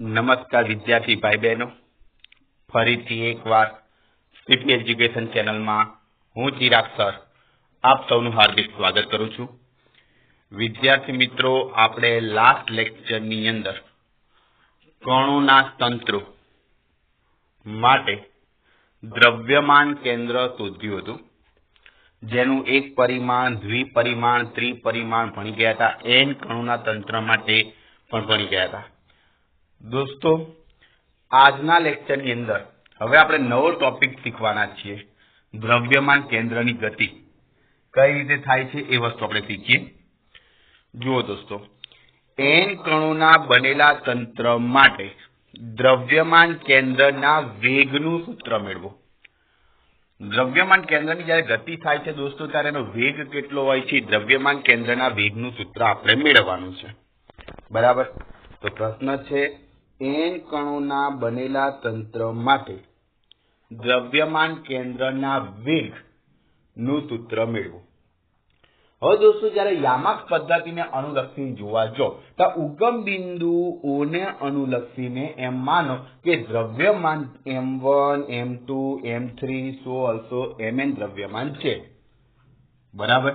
નમસ્કાર વિદ્યાર્થી ભાઈ બહેનો ફરીથી એકવાર સીપી એજ્યુકેશન ચેનલમાં હું ચિરાગ સર આપ સૌનું હાર્દિક સ્વાગત કરું છું. વિદ્યાર્થી મિત્રો, આપણે લાસ્ટ લેક્ચરની અંદર કણોના તંત્રો માટે દ્રવ્યમાન કેન્દ્ર શોધ્યું હતું. જેનું એક પરિમાણ, દ્વિપરિમાણ, ત્રિપરિમાણ ભણી ગયા હતા. એન કણોના તંત્ર માટે પણ ભણી ગયા હતા. દોસ્તો, આજના લેક્ચરની અંદર હવે આપણે નવો ટોપિક શીખવાના છીએ, દ્રવ્યમાન કેન્દ્રની ગતિ. કઈ રીતે થાય છે એ વસ્તુ આપણે શીખીએ? જુઓ દોસ્તો એન કણોના બનેલા તંત્ર માટે દ્રવ્યમાન કેન્દ્રના વેગનું સૂત્ર મેળવો. દ્રવ્યમાન કેન્દ્રની જ્યારે ગતિ થાય છે દોસ્તો, ત્યારે એનો વેગ કેટલો હોય છે? દ્રવ્યમાન કેન્દ્રના વેગનું સૂત્ર આપણે મેળવવાનું છે. બરાબર? તો પ્રશ્ન છે એન કણોના બનેલા તંત્ર માટે દ્રવ્યમાન કેન્દ્રના વેગનું સૂત્ર મેળવો. હવે દોસ્તો, જ્યારે યામાક પદ્ધતિને અનુલક્ષીને જોવા જો તો ઉગમ બિંદુઓને અનુલક્ષીને એમ માનો કે દ્રવ્યમાન M one, M two, M three, so also M N દ્રવ્યમાન છે. બરાબર?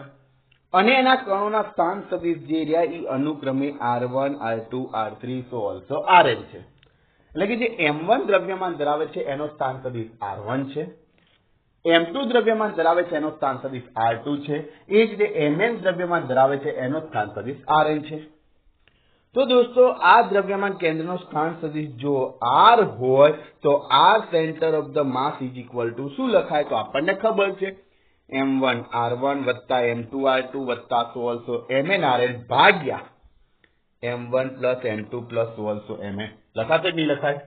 અને એના કણોના સ્થાન સદિશ જે રહ્યા એ અનુક્રમે R one R two R three so also R N છે. એટલે કે જે એમ વન દ્રવ્યમાન ધરાવે છે, એનો સ્થાન સદિશ આર વન છે. એમ ટુ દ્રવ્યમાન ધરાવે છે, એનો સ્થાન સદિશ આર ટુ છે. એ જ રીતે એમ એન દ્રવ્યમાન ધરાવે છે, એનો સ્થાન સદિશ આર એન છે. તો દોસ્તો, આ દ્રવ્યમાન કેન્દ્રનો સ્થાન સદિશ જો આર હોય, તો R centre of the mass is equal to શું લખાય? તો આપણને ખબર છે. એમ વન આર વન વત્તા એમ ટુ આર ટુ વત્તા so also M N R N ભાગ્યા M one plus M two plus so M N લખાશે નહીં લખાય?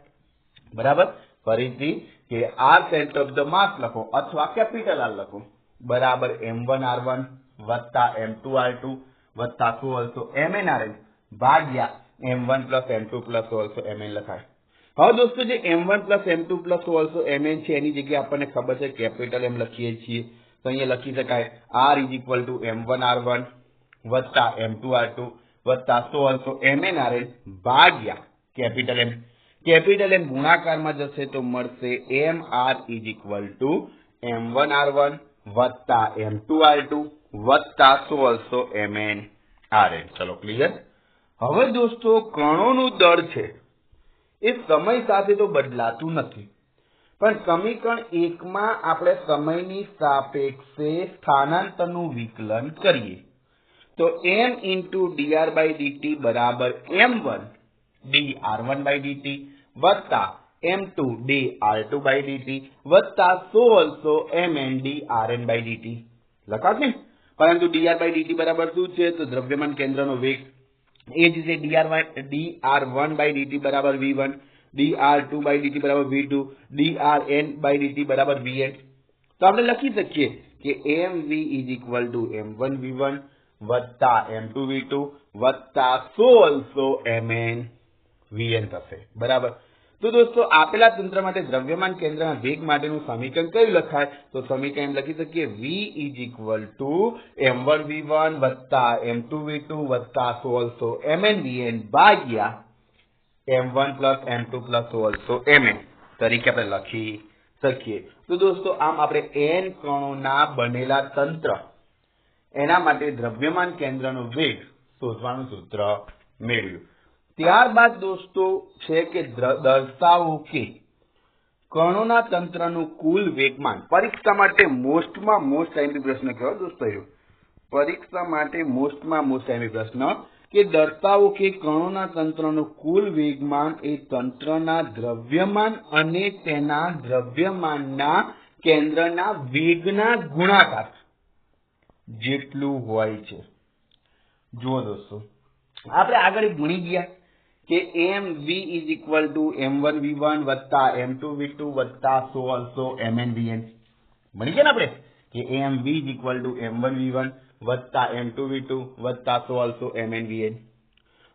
બરાબર? ફરીથી કે R centre of the mass લખો અથવા કેપિટલ આર લખો. બરાબર એમ વન આર વન વત્તા એમ ટુ આર ટુ વત્તા so M N R N ભાગ્યા M one plus M two plus also M N લખાય. હવે દોસ્તો જે M one plus M two plus also M N છે એની જગ્યાએ આપણને ખબર છે કેપિટલ એમ લખીએ છીએ. તો અહીંયા લખી શકાય R is equal to M one R one વત્તા એમ ટુ આર ટુ વત્તા so also M N R N ભાગ્યા કેપિટલ એમ કેપિટલ એમ ગુણાકારમાં જશે તો મળશે M R is equal to M one R one વત્તા M two R two વત્તા so also M N R N ચલો clear હવે દોસ્તો, કણોનું દળ છે. એ સમય સાથે તો બદલાતું નથી. પણ સમીકરણ એકમાં આપણે સમયની સાપેક્ષે સ્થાનાંતરનું વિકલન કરીએ. તો M into DR by DT બરાબર એમ વન વન બાય વત્તા M two D R two by DT વત્તા so also M N D R N by DT લખાશ પરંતુ ડીઆર બાય ડીટી બરાબર શું છે? તો દ્રવ્યમાન કેન્દ્રનો વેગ. એ જ રીતે DR D one by DT બરાબર V one D R two બરાબર V two D R N by DT બરાબર વી તો આપણે લખી શકીએ કે mv V is equal to M one વત્તા એમ ટુ વી ટુ વત્તા સો ઓલ્સો એમ એન થશે. બરાબર? તો દોસ્તો આપેલા તંત્ર માટે દ્રવ્યમાન કેન્દ્રના વેગ માટેનું સમીકરણ કયું લખાય? તો સમીકરણ લખી શકીએ એમ વી ટુ વત્તા so also M N V N ભાગ્યા M one plus M two plus also M N તરીકે આપણે લખી શકીએ. તો દોસ્તો, આમ આપણે એન કણોના બનેલા તંત્ર, એના માટે દ્રવ્યમાન કેન્દ્રનો વેગ શોધવાનું સૂત્ર મેળવ્યું. ત્યારબાદ દોસ્તો છે કે દર્શાવો કે કણોના તંત્રનું કુલ વેગમાન, પરીક્ષા માટે મોસ્ટમાં મોસ્ટ ટાઈમ પ્રશ્ન કયો દોસ્તો પરીક્ષા માટે મોસ્ટમાં મોસ્ટ ટાઈમ પ્રશ્ન કે દર્શાવો કે કણોના તંત્રનું કુલ વેગમાન એ તંત્રના દ્રવ્યમાન અને તેના દ્રવ્યમાનના કેન્દ્રના વેગના ગુણાકાર જેટલું હોય છે. જુઓ દોસ્તો, આપણે આગળ ભણી ગયા કે mv m1v1 m2v2 so also mn vn ભણી ગયા ને આપણે? કે mv m1v1 વત્તા એમ ટુ વી ટુ વત્તા so also M N V N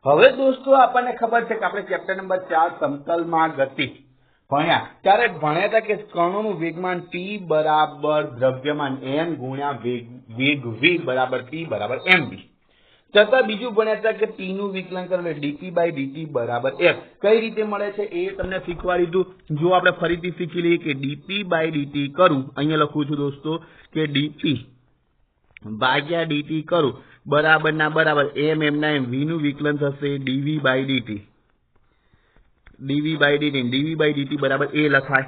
હવે દોસ્તો આપણને ખબર છે કે આપણે ચેપ્ટર નંબર ચાર સમતલમાં ગતિ. ભણ્યા. ત્યારે ભણ્યા હતા કે કણોનું વેગમાન ટી બરાબર દ્રવ્યમાન એમ ગુણ્યા વેગ વેગ વી બરાબર ટી બરાબર એમ બી છતાં બીજું ભણ્યા હતા કે ટી નું વિકલન કરો એટલે ડીપી બાય ડીટી બરાબર એફ કઈ રીતે મળે છે એ તમને શીખવાડી દીધું. જો આપણે ફરીથી શીખી લઈએ કે ડીપી બાય ડીટી કરું, અહીંયા લખું છું દોસ્તો કે ડીપી ભાગ્યા ડીટી કરું. બરાબર ના બરાબર. એમ એમના એમ. વી નું વિકલન થશે DV by DT DV by DT DV by DT બરાબર એ લખાય.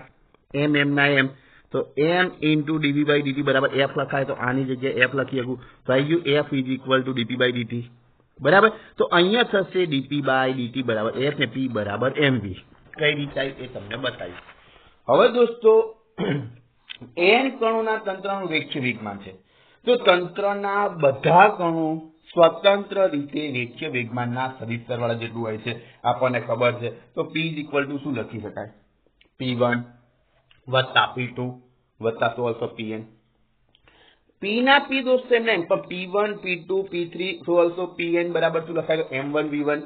એમ એમના એમ. તો M into DV by DT બરાબર એફ લખાય. તો આની જગ્યાએ એફ લખી શકું. તો આવી ગયું F is equal to DP by DT બરાબર? તો અહીંયા થશે ડીપી બાય ડીટી બરાબર એફ ને પી બરાબર એમવી કઈ રીતે એ તમને બતાવીશ. હવે દોસ્તો, એન કણોના તંત્રનું રેખીય વિજ્ઞાન છે. તો તંત્રના બધા કણો સ્વતંત્ર રીતે રેખીય વેગમાનના સદિશ સરવાળા જેટલું હોય છે. આપણને ખબર છે. તો પી ઇઝ ઇક્વલ ટુ શું લખી શકાય? પી વન વત્તા પી ટુ વત્તા તો ઓલસો પી એન પી ના પી દોસ્તો એમ નહીં, પણ P one P two P three so also P N બરાબર શું લખાય? એમ વન વી વન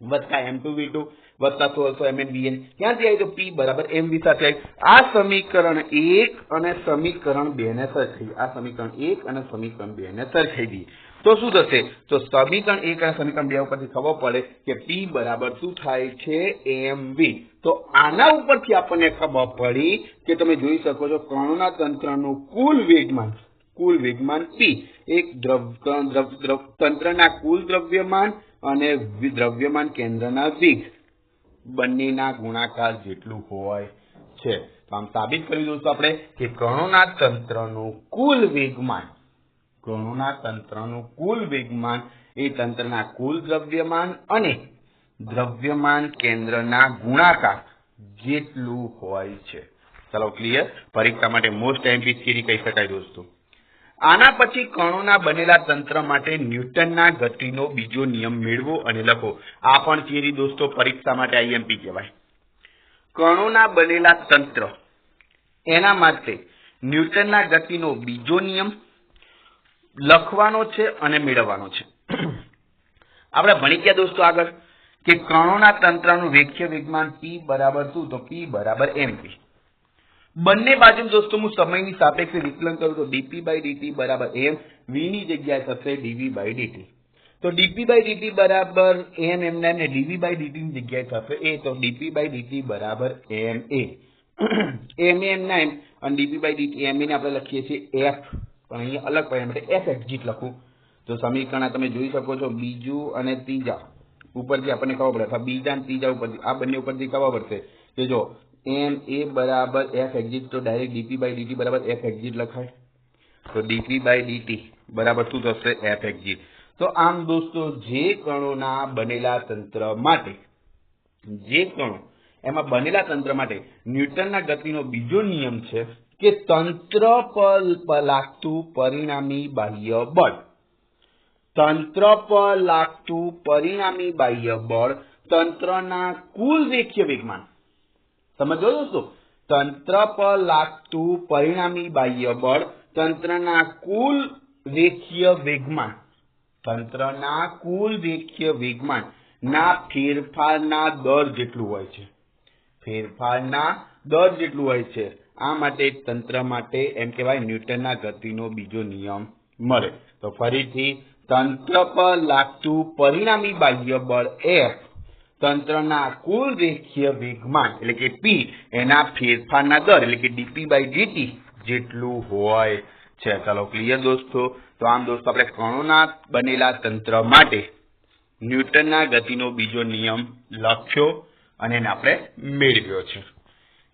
વત્તા એમ ટુ વી ટુ વત્તા તો એમ એન વીએન ક્યાંથી આવી તો પી બરાબર એમ વી સાથે આવી આ સમીકરણ એક અને સમીકરણ બે ને સરખાઈ આ સમીકરણ એક અને સમીકરણ બે ને સરખાઈ દઈએ તો શું થશે? તો સમીકરણ એક અને સમીકરણ બે ઉપરથી ખબર પડે કે પી બરાબર શું થાય છે એમ વી તો આના ઉપરથી આપણને ખબર પડી કે તમે જોઈ શકો છો કર્ણના તંત્રનું કુલ વેગમાન કુલ વેગમાન પી એક તંત્રના કુલ દ્રવ્યમાન અને દ્રવ્યમાન કેન્દ્રના વેગ બંનેના ગુણાકાર જેટલું હોય છે. તો આમ સાબિત કર્યું દોસ્તો આપણે કે કણોના તંત્રનું કુલ વેગમાન કણોના તંત્રનું કુલ વેગમાન એ તંત્રના કુલ દ્રવ્યમાન અને દ્રવ્યમાન કેન્દ્રના ગુણાકાર જેટલું હોય છે. ચાલો ક્લિયર પરીક્ષા માટે મોસ્ટ એમપી થિયરી કહી શકાય દોસ્તો. આના પછી કણોના બનેલા તંત્ર માટે ન્યૂટનના ગતિનો બીજો નિયમ મેળવો અને લખો, આ પણ થિયરી દોસ્તો પરીક્ષા માટે આઈએમપી કહેવાય. કણોના બનેલા તંત્ર. એના માટે ન્યૂટનના ગતિનો બીજો નિયમ લખવાનો છે અને મેળવવાનો છે. આપણે ભણી ગયા દોસ્તો આગળ કે કણોના તંત્રનું રેખીય વેગમાન p બરાબર શું? તો p બરાબર mp બંને બાજુ દોસ્તો હું સમયની સાપેક્ષે વિકલન કરું તો dp બાય dt બરાબર m v ની જગ્યાએ થશે dv બાય dt. તો dp બાય dt બરાબર m m ને dv બાય dt ની જગ્યાએ થશે a, તો dp બાય dt બરાબર m a. M m ના m અને dp બાય dt m ને આપણે લખીએ છીએ f. પણ અહીંયા અલગ પડે માટે f એક્ઝિટ લખું. તો સમીકરણ આ તમે જોઈ શકો છો, બીજું અને ત્રીજા ઉપરથી આપણને ખબર પડે. અથવા બીજા અને ત્રીજા ઉપરથી. આ બંને ઉપરથી ખબર પડશે. કે જો એમ એ બરાબર એફ એક્ઝિટ તો ડાયરેક્ટ ડીપી બાય ડીટી બરાબર એફ એક્ઝિટ લખાય. તો ડીપી બાય ડીટી બરાબર શું થશે? એફ એક્ઝિટ તો આમ દોસ્તો, જે કણોના બનેલા તંત્ર માટે, જે કણો, એમાં બનેલા તંત્ર માટે ન્યૂટનના ગતિનો બીજો નિયમ છે કે તંત્ર પર લાગતું પરિણામી બાહ્ય બળ. તંત્ર પર લાગતું પરિણામી બાહ્ય બળ તંત્રના કુલ રેખીય વેગમાન સમજો હતું તંત્ર પર લાગતું પરિણામી બાહ્ય બળ તંત્રના કુલ રેખીય વેગમાન, તંત્રના કુલ રેખીય વેગમાન ના ફેરફારના દર જેટલું હોય છે. ફેરફારના દર જેટલું હોય છે. આ માટે તંત્ર માટે એમ કહેવાય ન્યૂટનના ગતિનો બીજો નિયમ મળે. તો ફરીથી તંત્ર પર લાગતું પરિણામી બાહ્ય બળ F તંત્રના કુલ રેખીય વેગમાન, એટલે કે પી એના ફેરફારના દર, એટલે કે ડીપી બાય ડીટી જેટલું હોય છે. ચાલો ક્લિયર દોસ્તો? તો આમ દોસ્તો આપણે કણોના બનેલા તંત્ર માટે ન્યૂટનના ગતિનો બીજો નિયમ લખ્યો અને એને આપણે મેળવ્યો છે.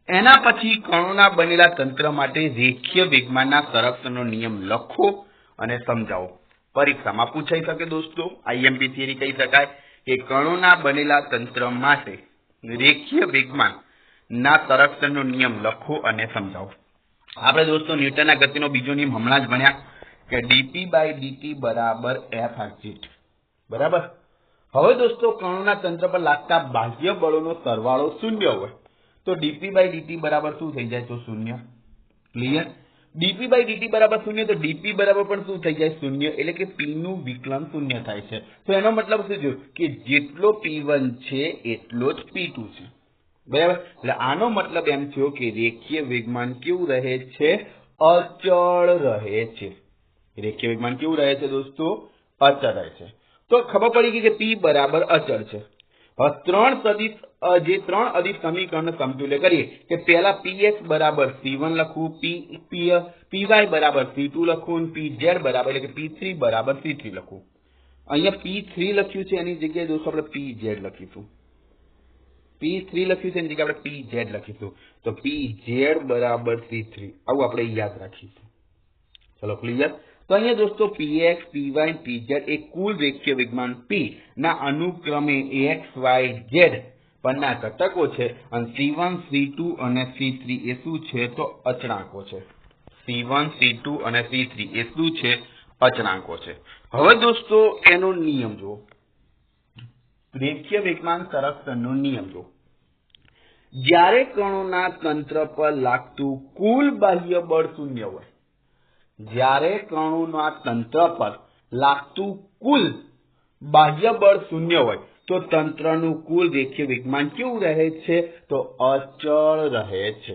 એના પછી કણોના બનેલા તંત્ર માટે રેખીય વેગમાનના સંરક્ષણનો નિયમ લખો અને સમજાવો. પરીક્ષામાં પૂછાઈ શકે દોસ્તો? આઈએમપી થિયરી કહી શકાય. કે કણોના બનેલા તંત્ર માટે રેખીય વેગમાન ના સંરક્ષણનો નિયમ લખો અને સમજાવો. આપણે દોસ્તો ન્યૂટનના ગતિનો બીજો નિયમ હમણાં જ ભણ્યા કે ડીપી બાય ડીટી બરાબર એફ એક્ઝિટ બરાબર? હવે દોસ્તો કણોના તંત્ર પર લાગતા બાહ્ય બળોનો સરવાળો શૂન્ય હોય. તો ડીપી બાય ડીટી બરાબર શું થઈ જાય? તો શૂન્ય. ક્લિયર ડીપી બાય ડીટી બરાબર શૂન્ય તો ડીપી બરાબર પણ શું થઈ જાય? શૂન્ય. એટલે કે પી નું વિકલન શૂન્ય થાય છે. તો એનો મતલબ શું થયું કે જેટલો પી છે, એટલો જ પી છે. બરાબર? એટલે આનો મતલબ એમ થયો કે રેખીય વેગમાન કેવું રહે છે? અચળ રહે છે. રેખીય વેગમાન કેવું રહે છે દોસ્તો? અચળ રહે છે. તો ખબર પડી ગઈ કે પી બરાબર અચળ છે. ત્રણ સદિશ જે ત્રણ અદિશ સમીકરણ સમતુલ્ય કરીએ, કે પહેલા પીએક્સ બરાબર સી વન લખવું પી પીવાય બરાબર સી ટુ લખવું પી ઝેડ બરાબર, એટલે કે પી થ્રી બરાબર સી થ્રી લખવું. અહીંયા પી થ્રી લખ્યું છે, એની જગ્યાએ દોસ્તો આપણે પી ઝેડ લખીશું. પી થ્રી લખ્યું છે, એની જગ્યાએ આપણે પી ઝેડ લખીશું. તો પી ઝેડ બરાબર સી થ્રી આવું આપણે યાદ રાખીશું. ચલો ક્લિયર તો અહીંયા દોસ્તો px py pz એ કુલ રેખીય વિજ્ઞાન p ના અનુક્રમે ax y, z પરના ઘટકો છે. અને c1 c2 અને c3 એ શું છે? તો અચળાંકો છે. C1 c2 અને c3 એ શું છે? અચળાંકો છે. હવે દોસ્તો એનો નિયમ જુઓ. રેખીય વિજ્ઞાન સંરક્ષણનો નિયમ જુઓ. જ્યારે કણોના તંત્ર પર લાગતું કુલ બાહ્ય બળ શૂન્ય હોય જ્યારે કણોના તંત્ર પર લાગતું કુલ બાહ્ય બળ શૂન્ય હોય, તો તંત્રનું કુલ રેખીય વિજ્ઞાન કેવું રહે છે? તો અચળ રહે છે.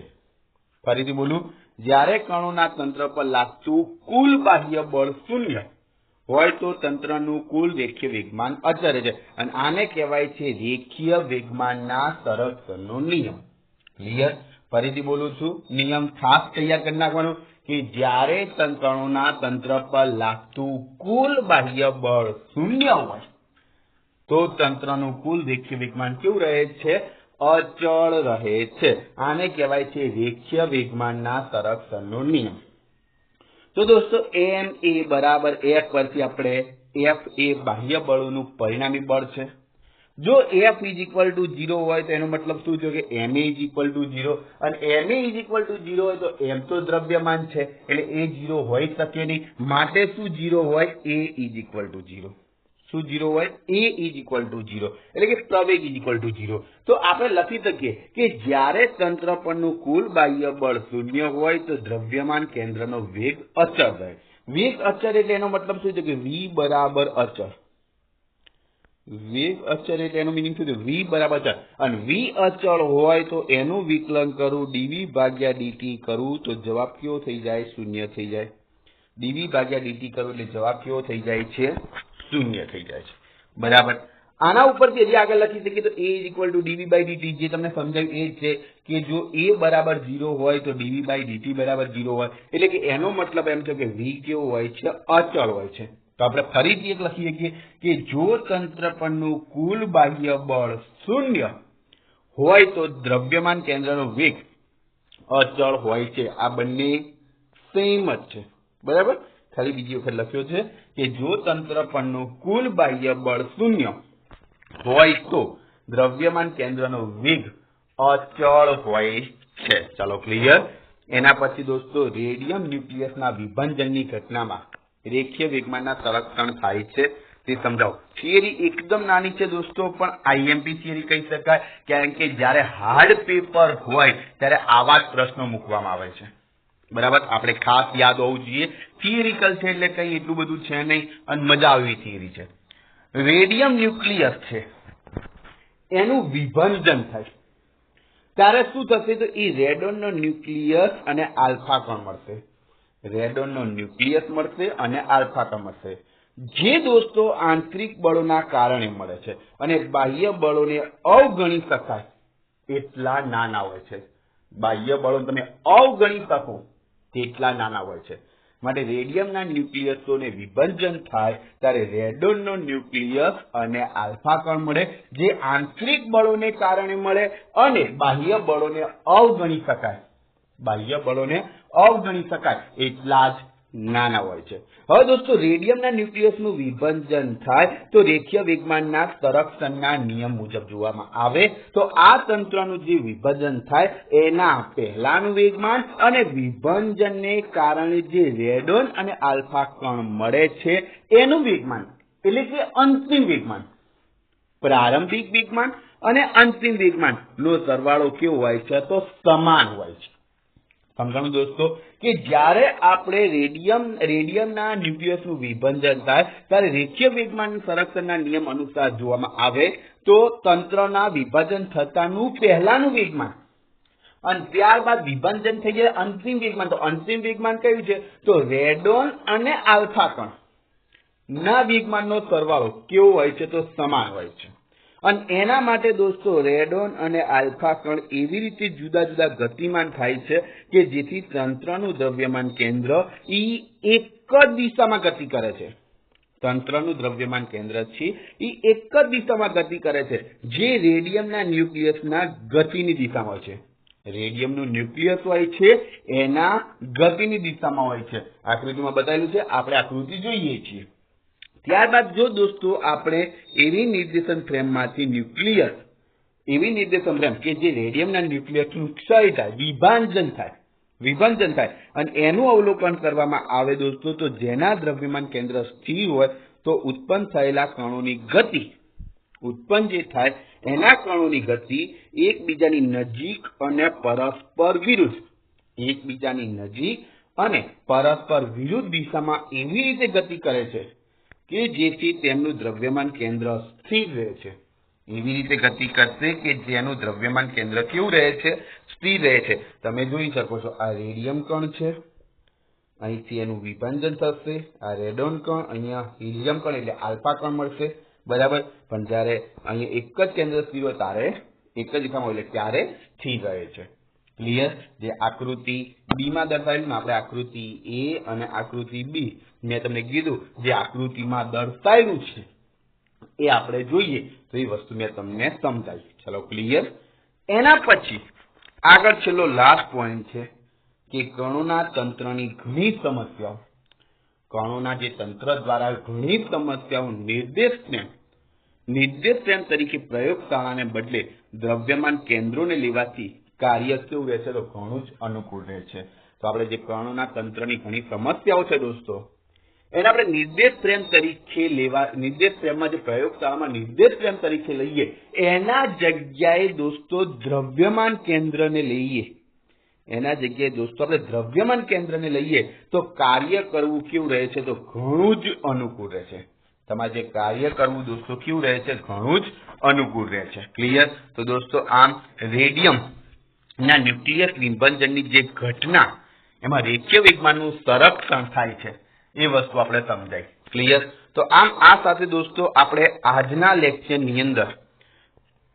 ફરીથી બોલું, જ્યારે કણોના તંત્ર પર લાગતું કુલ બાહ્ય બળ શૂન્ય હોય, તો તંત્રનું કુલ રેખીય વેગમાન અચળ છે. અને આને કહેવાય છે રેખીય વેગમાનના સંરક્ષણનો નિયમ. ક્લિયર ફરીથી બોલું છું, નિયમ ખાસ તૈયાર કરી નાખવાનો કે જ્યારે તંત્રણોના તંત્ર પર લાગતું કુલ બાહ્ય બળ શૂન્ય હોય, તો તંત્રનું કુલ રેખીય વેગમાન કેવું રહે છે? અચળ રહે છે. આને કહેવાય છે રેખીય વેગમાનના સંરક્ષણનો નિયમ. તો દોસ્તો એમ એ બરાબર એફ પરથી આપણે એફ એ બાહ્ય બળોનું પરિણામી બળ છે. જો f is equal to zero હોય તો એનો મતલબ શું થયો કે M is equal to zero અને M is equal to zero હોય તો એમ તો દ્રવ્યમાન છે, એટલે એ ઝીરો હોઈ શકે નહીં. માટે શું ઝીરો હોય? A is equal to zero શું ઝીરો હોય? A is equal to zero એટલે કે પ્રવેગ ઇઝ ઇક્વલ ટુ ઝીરો તો આપણે લખી શકીએ કે જ્યારે તંત્ર પરનું કુલ બાહ્ય બળ શૂન્ય હોય તો દ્રવ્યમાન કેન્દ્રનો વેગ અચળ રહે. વેગ અચળ એટલે એનો મતલબ શું છે કે વી બરાબર અચળ. વેગ અચળ એટલે એનું મિનિંગ છે? વી બરાબર અચળ અને વી અચળ હોય તો એનું વિકલન કરું. ડીવી ભાગ્યા ડીટી કરું તો જવાબ કયો થઈ જાય? શૂન્ય થઈ જાય. ડીવી ભાગ્યા ડીટી કરું એટલે જવાબ કયો થઈ જાય છે? શૂન્ય થઈ જાય છે. બરાબર. આના ઉપરથી હજી આગળ લખી શકીએ તો એ is equal to dv by dt જે તમને સમજાવ્યું એ જ છે કે જો એ બરાબર ઝીરો હોય તો ડીવી બાય ડીટી બરાબર ઝીરો હોય. એટલે કે એનો મતલબ એમ છે કે વી કેવો હોય છે? અચળ હોય છે. આપણે ફરીથી એક લખી શકીએ કે જો તંત્ર પરનું કુલ બાહ્ય બળ શૂન્ય હોય તો દ્રવ્યમાન કેન્દ્રનો વેગ અચળ હોય છે. આ બંને સેમ જ છે. બરાબર? ખાલી બીજી વખત લખ્યો છે કે જો તંત્ર પરનું કુલ બાહ્ય બળ શૂન્ય હોય તો દ્રવ્યમાન કેન્દ્રનો વેગ અચળ હોય છે. ચાલો ક્લિયર એના પછી દોસ્તો, રેડિયમ ન્યુક્લિયસના વિભાજનની ઘટનામાં રેખીય વેગમાનના સંરક્ષણ થાય છે. તે સમજાવો. થિયરી એકદમ નાની છે દોસ્તો, પણ આઈએમપી થિયરી કહી શકાય. કારણ કે જ્યારે હાર્ડ પેપર હોય, ત્યારે આવા જ પ્રશ્નો મૂકવામાં આવે છે. બરાબર? આપણે ખાસ યાદ હોવું જોઈએ. થિયરિકલ છે એટલે કંઈ એટલું બધું છે નહીં. અને મજા આવી થિયરી છે. રેડિયમ ન્યુક્લિયસ છે. એનું વિભંજન થાય. ત્યારે શું થશે? તો એ રેડોનનો ન્યુક્લિયસ અને આલ્ફા કણ મળશે? રેડોનનો ન્યુક્લિયસ મળશે અને આલ્ફા મળશે. જે દોસ્તો આંતરિક બળોના કારણે મળે છે અને બાહ્ય બળોને અવગણી શકાય એટલા નાના હોય છે. બાહ્ય બળો તમે અવગણી શકો તેટલા નાના હોય છે. માટે રેડિયમના ન્યુક્લિયસોને વિભંજન થાય ત્યારે રેડોનનો ન્યુક્લિયસ અને આલ્ફા કણ મળે, જે આંતરિક બળોને કારણે મળે અને બાહ્ય બળોને અવગણી શકાય બાહ્ય બળોને અવગણી શકાય એટલા જ નાના હોય છે. હવે દોસ્તો, રેડિયમના ન્યુક્લિયસનું વિભંજન થાય તો રેખીય વેગમાનના સંરક્ષણના નિયમ મુજબ જોવામાં આવે તો આ તંત્રનું જે વિભાજન થાય એના પહેલાનું વેગમાન અને વિભંજનને કારણે જે રેડોન અને આલ્ફા કણ મળે છે એનું વેગમાન, એટલે કે અંતિમ વેગમાન, પ્રારંભિક વેગમાન અને અંતિમ વેગમાન નો સરવાળો કેવો હોય છે તો સમાન હોય છે. સમજાણું દોસ્તો? કે જ્યારે આપણે રેડિયમ, રેડિયમના ન્યુક્લિયસનું વિભંજન થાય, ત્યારે રેખીય વેગમાન સંરક્ષણના નિયમ અનુસાર જોવામાં આવે, તો તંત્રના વિભાજન થતાનું પહેલાનું વેગમાન. અને ત્યારબાદ વિભાજન થઈ જાય અંતિમ વેગમાન. તો અંતિમ વેગમાન કયું છે? તો રેડોન અને આલ્ફા કણ. ના વેગમાનનો સરવાળો કેવો હોય છે? તો સમાન હોય છે. અને એના માટે દોસ્તો રેડોન અને આલ્ફા કણ એવી રીતે જુદા જુદા ગતિમાન થાય છે કે જેથી તંત્રનું દ્રવ્યમાન કેન્દ્ર એ એક જ દિશામાં ગતિ કરે છે. તંત્રનું દ્રવ્યમાન કેન્દ્ર છે એ એક જ દિશામાં ગતિ કરે છે, જે રેડિયમના ન્યુક્લિયસના ગતિની દિશામાં હોય છે. રેડિયમનું ન્યુક્લિયસ હોય છે, એના ગતિની દિશામાં હોય છે. આકૃતિમાં બતાવેલું છે, આપણે આકૃતિ જોઈએ છીએ. ત્યારબાદ જો દોસ્તો, આપણે એવી નિર્દેશન ફ્રેમમાંથી ન્યુક્લિયસ એવી નિર્દેશન ફ્રેમ કે જે રેડિયમના ન્યુક્લિયસનું ક્ષય થાય, વિભાજન થાય વિભાજન થાય અને એનું અવલોકન કરવામાં આવે દોસ્તો, તો જેના દ્રવ્યમાન કેન્દ્ર સ્થિર હોય, તો ઉત્પન્ન થયેલા કણોની ગતિ, ઉત્પન્ન જે થાય, એના કણોની ગતિ એકબીજાની નજીક અને પરસ્પર વિરુદ્ધ, એકબીજાની નજીક અને પરસ્પર વિરુદ્ધ દિશામાં એવી રીતે ગતિ કરે છે. કે જેથી તેમનું દ્રવ્યમાન કેન્દ્ર સ્થિર રહે છે. એવી રીતે ગતિ કરશે કે જેનું દ્રવ્યમાન કેન્દ્ર કેવું રહે છે? સ્થિર રહે છે. તમે જોઈ શકો છો, આ રેડિયમ કણ છે. અહીંથી એનું વિભાજન થશે. આ રેડોન કણ, અહીંયા હિલિયમ કણ એટલે આલ્ફા કણ મળશે. બરાબર? પણ જ્યારે અહીંયા એક જ કેન્દ્ર સ્થિર હોય, ત્યારે એક જ હોય એટલે ત્યારે સ્થિર રહે છે. ક્લિયર જે આકૃતિ બી દર્શાવેલું આપણે આકૃતિ એ અને આકૃતિ બી મેં તમને કીધું, જે આકૃતિમાં દર્શાવેલું છે, એ આપણે જોઈએ. તો એ વસ્તુ મેં તમને સમજાવી. ચલો ક્લિયર એના પછી, આગળ છેલ્લો લાસ્ટ પોઈન્ટ છે કે કણોના તંત્રની ઘણી સમસ્યાઓ. કણોના જે તંત્ર દ્વારા ઘણી સમસ્યાઓ નિર્દેશ નિર્દેશ સ્ટેમ તરીકે પ્રયોગશાળાને બદલે દ્રવ્યમાન કેન્દ્રોને લેવાથી કાર્ય કેવું રહે છે તો ઘણું જ અનુકૂળ રહે છે તો આપણે જે કણોના તંત્રની ઘણી સમસ્યાઓ છે દોસ્તો, એને આપણે નિર્દેશ પ્રેમ તરીકે લેવા, નિર્દેશ પ્રેમમાં જે પ્રયોગશાળામાં નિર્દેશ પ્રેમ તરીકે લઈએ, એના જગ્યાએ દોસ્તો દ્રવ્યમાન કેન્દ્રને લઈએ. એના જગ્યાએ દોસ્તો આપણે દ્રવ્યમાન કેન્દ્રને લઈએ તો કાર્ય કરવું કેવું રહે છે તો ઘણું જ અનુકૂળ રહે છે. તમારે જે કાર્ય કરવું દોસ્તો કેવું રહે છે? ઘણું જ અનુકૂળ રહે છે. ક્લિયર તો દોસ્તો આમ રેડિયમ ના ન્યુક્લિયસ વિભાજનની જે ઘટના, એમાં રેખીય વિજ્ઞાનનું સંરક્ષણ થાય છે, એ વસ્તુ આપણે સમજાય ક્લિયર તો આમ આ સાથે દોસ્તો આપણે આજના લેક્ચરની અંદર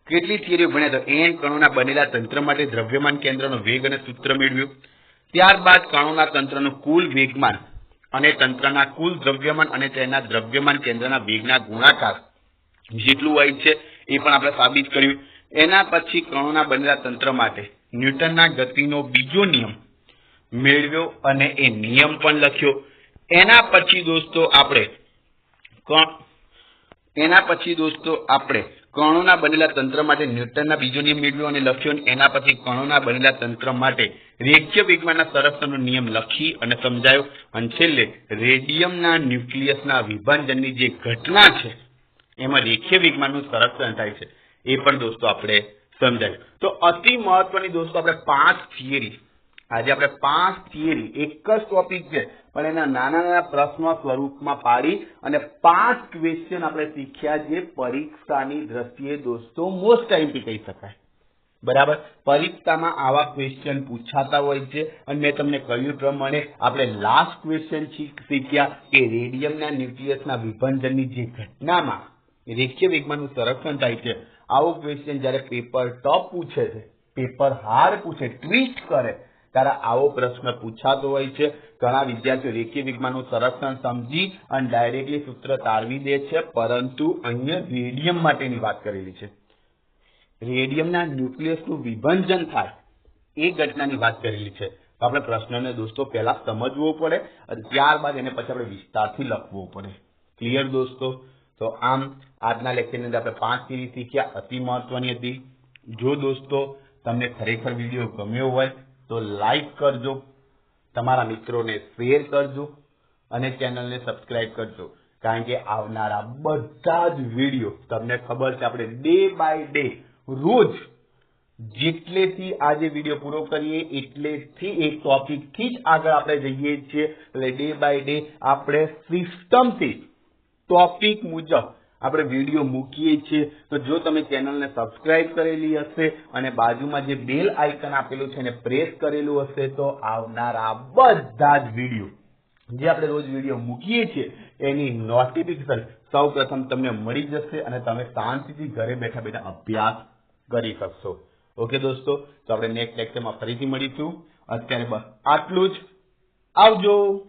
કેટલી થિયરીઓ ભણ્યા તો એન કણોના બનેલા તંત્ર માટે દ્રવ્યમાન કેન્દ્રનો વેગ અને સૂત્ર મેળવ્યું. ત્યારબાદ કણોના તંત્રનું કુલ વેગમાન અને તંત્રના કુલ દ્રવ્યમાન અને તેના દ્રવ્યમાન કેન્દ્રના વેગના ગુણાકાર જેટલું હોય છે એ પણ આપણે સાબિત કર્યું. એના પછી કણોના બનેલા તંત્ર માટે ન્યૂટનના ગતિનો બીજો નિયમ મેળવ્યો અને એ નિયમ પણ લખ્યો. એના પછી દોસ્તો આપણે એના પછી દોસ્તો આપણે કણોના બનેલા તંત્ર માટે ન્યૂટનના બીજો નિયમ મેળવ્યો અને લખ્યો અને એના પછી કણોના બનેલા તંત્ર માટે રેખીય વિજ્ઞાનના સંરક્ષણનો નિયમ લખી અને સમજાયો. અને છેલ્લે રેડિયમના ન્યુક્લિયસના વિભાજનની જે ઘટના છે, એમાં રેખીય વિજ્ઞાનનું સંરક્ષણ થાય છે. એ પણ દોસ્તો આપણે સમજાયું તો અતિ મહત્વની દોસ્તો આપણે પાંચ થિયરી આજે આપણે પાંચ થિયરી એક જ ટોપિક છે, પણ એના નાના નાના પ્રશ્ન સ્વરૂપમાં પાડી અને પાંચ ક્વેશ્ચન આપણે શીખ્યા જે પરીક્ષાની દ્રષ્ટિએ દોસ્તો મોસ્ટ ટાઈમથી કહી શકાય. બરાબર? પરીક્ષામાં આવા ક્વેશ્ચન પૂછાતા હોય છે અને મેં તમને કહ્યું પ્રમાણે આપણે લાસ્ટ ક્વેશ્ચન શીખ્યા કે રેડિયમના ન્યુક્લિયસના વિભાજનની જે ઘટનામાં રેખીય વિજ્ઞાનનું સંરક્ષણ થાય છે આવો ક્વેશ્ચન જ્યારે પેપર ટોપ પૂછે છે પેપર હાર પૂછે ટ્વિસ્ટ કરે, ત્યારે આવો પ્રશ્ન પૂછાતો હોય છે. ઘણા વિદ્યાર્થીઓ રેખીય વિજ્ઞાનનું સંરક્ષણ સમજી અને ડાયરેક્ટલી સૂત્ર તારવી દે છે, પરંતુ અહીંયા રેડિયમ માટેની વાત કરેલી છે. રેડિયમના ન્યુક્લિયસનું વિભંજન થાય, એ ઘટનાની વાત કરેલી છે. તો આપણે પ્રશ્નને દોસ્તો પહેલા સમજવો પડે, અને ત્યારબાદ એને પછી આપણે વિસ્તારથી લખવો પડે. ક્લિયર દોસ્તો? તો આમ આજના લેક્ચરની અંદર આપણે પાંચ સિરીઝ શીખ્યા, અતિ મહત્વની હતી. જો દોસ્તો તમને ખરેખર વીડિયો ગમ્યો હોય, તો લાઈક કરજો, તમારા મિત્રોને શેર કરજો અને ચેનલને સબસ્ક્રાઇબ કરજો. કારણ કે આવનારા બધા જ વીડિયો તમને ખબર છે, આપણે ડે બાય ડે રોજ જેટલેથી આજે વીડિયો પૂરો કરીએ, એટલેથી એ ટોપિકથી જ આગળ આપણે જઈએ છીએ. એટલે ડે બાય ડે આપણે સિસ્ટમથી ટોપિક મુજબ આપણે વીડિયો મૂકીએ છીએ. તો જો તમે ચેનલને સબસ્ક્રાઇબ કરેલી હશે અને બાજુમાં જે બેલ આઇકન આપેલું છે એને પ્રેસ કરેલું હશે, તો આવનારા બધા જ વીડિયો જે આપણે રોજ વીડિયો મૂકીએ છીએ, એની નોટિફિકેશન સૌ પ્રથમ તમને મળી જશે અને તમે શાંતિથી ઘરે બેઠા બેઠા અભ્યાસ કરી શકશો. ઓકે દોસ્તો? તો આપણે નેક્સ્ટ લેક્ચરમાં ફરીથી મળીશું. અત્યારે બસ આટલું જ. આવજો!